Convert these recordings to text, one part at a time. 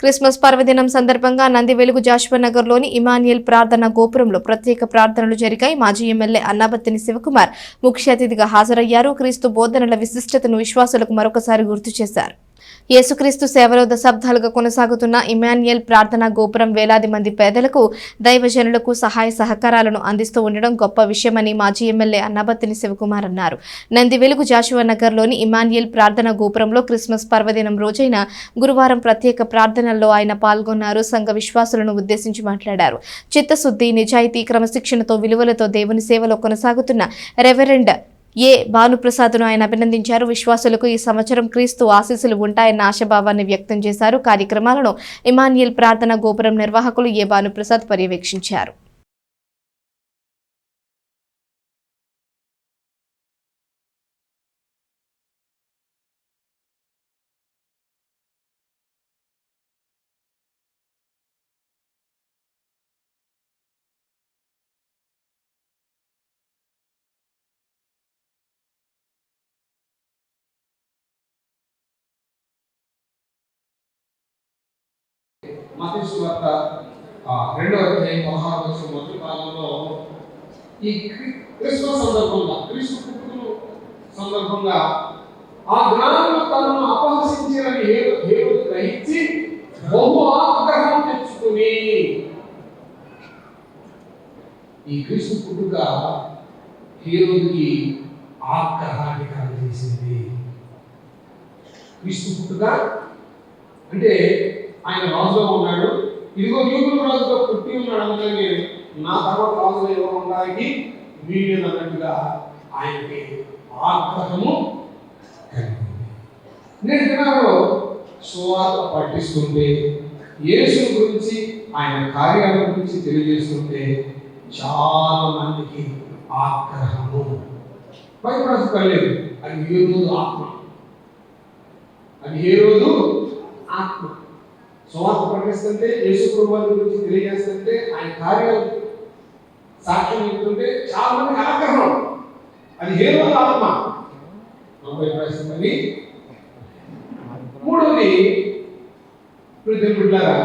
Christmas పర్వదినం సందర్భంగా నంది వెలుగు జాషువనగర్లోని ఇమాన్యుయల్ ప్రార్థన గోపురంలో ప్రత్యేక ప్రార్థనలు జరిగాయి. మాజీ ఎమ్మెల్యే అన్నాబత్తిని శివకుమార్ ముఖ్య అతిథిగా హాజరయ్యారు. క్రీస్తు బోధనల విశిష్టతను విశ్వాసులకు మరొకసారి గుర్తు చేశారు. యేసుక్రీస్తు సేవలో దశాబ్దాలుగా కొనసాగుతున్న ఇమాన్యుయల్ ప్రార్థనా గోపురం వేలాది మంది పేదలకు దైవజనులకు సహాయ సహకారాలను అందిస్తూ ఉండడం గొప్ప విషయమని మాజీ ఎమ్మెల్యే అన్నబత్తిని శివకుమార్ అన్నారు. నంది వెలుగు జాషువా నగర్లోని ఇమాన్యుయల్ ప్రార్థనా గోపురంలో క్రిస్మస్ పర్వదినం రోజైన గురువారం ప్రత్యేక ప్రార్థనల్లో ఆయన పాల్గొన్నారు. సంఘ విశ్వాసులను ఉద్దేశించి మాట్లాడారు. చిత్తశుద్ధి నిజాయితీ క్రమశిక్షణతో విలువలతో దేవుని సేవలో కొనసాగుతున్న రెవరెండ్ ఏ భానుప్రసాద్ను ఆయన అభినందించారు? విశ్వాసులకు ఈ సంవత్సరం క్రీస్తు ఆశీస్సులు ఉంటాయన్న ఆశాభావాన్ని వ్యక్తం చేశారు. కార్యక్రమాలను ఇమాన్యుయల్ ప్రార్థన గోపురం నిర్వాహకులు ఏ భానుప్రసాద్ పర్యవేక్షించారు? మతీసు వార్త ఆ, రెండవ అధ్యాయం పదహారు వచ్చిన మొదటి భాగంలో ఈ క్రిస్మస్ సందర్భంగా క్రీస్తు పుట్టుకను సందర్భంగా ఆ జ్ఞానులు తనను అపహసించారని హేరు గ్రహించి బహు ఆగ్రహం తెచ్చుకుని ఈ క్రీస్తు పుట్టుక హేరోదుకి ఆగ్రహాన్ని కలగజేసింది. క్రీస్తు పుట్టుక అంటే ఆయన రాజుగా ఉన్నాడు. ఇదిగో యూదుల రాజుగా పుట్టి ఉన్నాడు అనగానే నా తర్వాత రాజు ఎవరు ఉండడానికి వీలేదు అన్నట్టుగా ఆయనకి ఆగ్రహము నేను నేటి సువార్త పట్టిస్తుంటే యేసు గురించి ఆయన కార్యాల గురించి తెలియజేస్తుంటే చాలా మందికి ఆగ్రహము. భయపడలేదు అది ఏ రోజు ఆత్మ? అది ఏ రోజు? ఆత్మ. సువార్త ప్రకటిస్తుంటే యేసు ప్రభువారి గురించి తెలియజేస్తుంటే ఆయన కార్యాలు సాక్ష్యం ఇస్తుంటే చాలా మంది ఆగ్రహం. అది ఏ ఆత్మ నలభై ప్రశ్నని మూడవది ప్రతి బిడ్డారా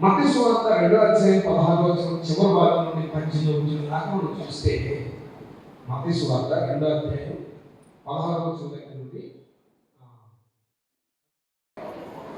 మత సువార్త రెండో అధ్యాయం పదహారు వచ్చిన చివరి భాగం నుండి పద్దెనిమిది వచ్చిన దాకా మనం చూస్తే మత సువార్త రెండో అధ్యాయం పదహారు వచ్చిన దగ్గర నుండి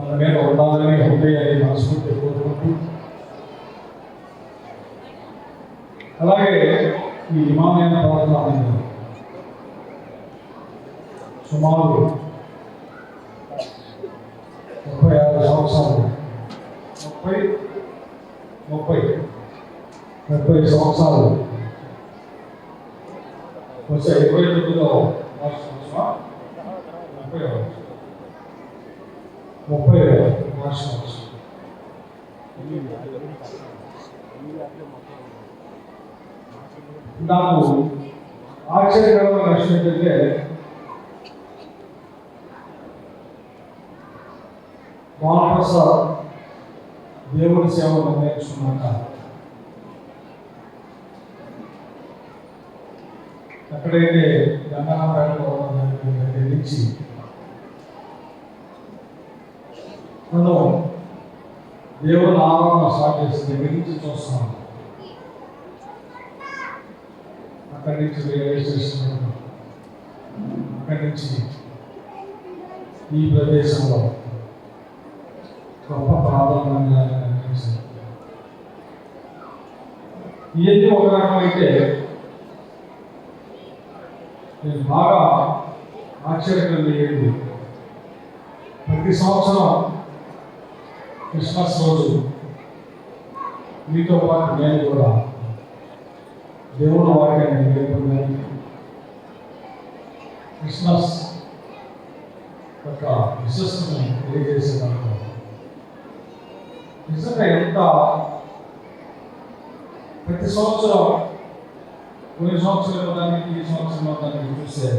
మన మీద ఉండాలని హృదయాన్ని మనస్ఫూర్తి కోరుకుంటూ అలాగే ఈ హిమాలయన్ ప్రార్థన అనేది సుమారు ముప్పై ఆరు సంవత్సరాలు ముప్పై ముప్పై ముప్పై సంవత్సరాలు వచ్చే ఇరవై తొమ్మిదిలో మార్చి సంవత్సరం ముప్పై ఆరు మార్చి సంవత్సరం నాకు ఆశ్చర్యకరమైన విషయం ఏంటంటే మహాప్రసాద్ దేవుడి సేవ నిర్ణయించుకున్నాక ఎక్కడైతే గంగారాయణలో దగ్గర నిర్ణయించి మనం దేవుని ఆరాధన స్టార్ట్ చేసిన దగ్గర నుంచి చూస్తున్నాను అక్కడి నుంచి రైల్వే స్టేషన్ అక్కడి నుంచి ఈ ప్రదేశంలో గొప్ప ప్రాధాన్యంగా కనిపించింది ఇవన్నీ ఒక రకం అయితే నేను బాగా ఆశ్చర్యకరంగా ఏంటి ప్రతి సంవత్సరం క్రిస్మస్ రోజు మీతో పాటు నేను కూడా దేవుడు వాక్యాన్ని నేర్పడానికి క్రిస్మస్ యొక్క విశ్వసను తెలియజేసేదానికి నిజంగా ఎంత ప్రతి సంవత్సరం కొన్ని సంవత్సరాలు దానికి ఈ సంవత్సరం దానికి చూస్తే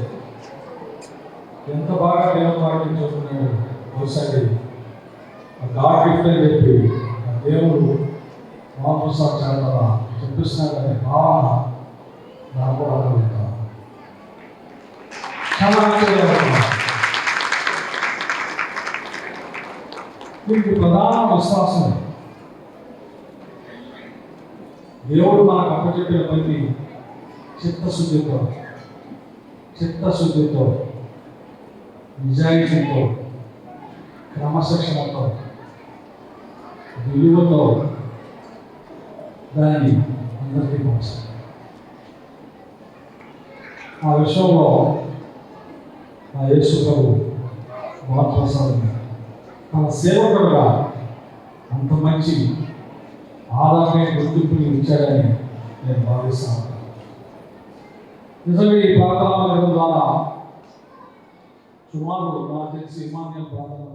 ఎంత బాగా దేవుడు వాక్యం చెప్తున్నాడు ఒకసారి గాడ్ గిఫ్ట్ అని చెప్పి దేవుడు మహాప్రసాద్ చాలా చూపిస్తున్నాడు అనే భావన నాకు కూడా చాలా దీనికి ప్రధాన విశ్వాసం దేవుడు మనకు అప్పచెప్పిన పని చిత్తశుద్ధితో చిత్తశుద్ధితో నిజాయితీతో క్రమశిక్షణతో విలువతో దాన్ని అందరికీ పంచాలి ఆ విషయంలో ఆ యేసు ప్రభు మహాప్రసాదం తన సేవకుడుగా అంత మంచి ఆదాయ గుర్తింపుని ఇచ్చాడని నేను భావిస్తాను నిజంగా ఈ ప్రార్థన ద్వారా సుమారు నాకు తెలిసి ఇమాన్యం ప్రార్థన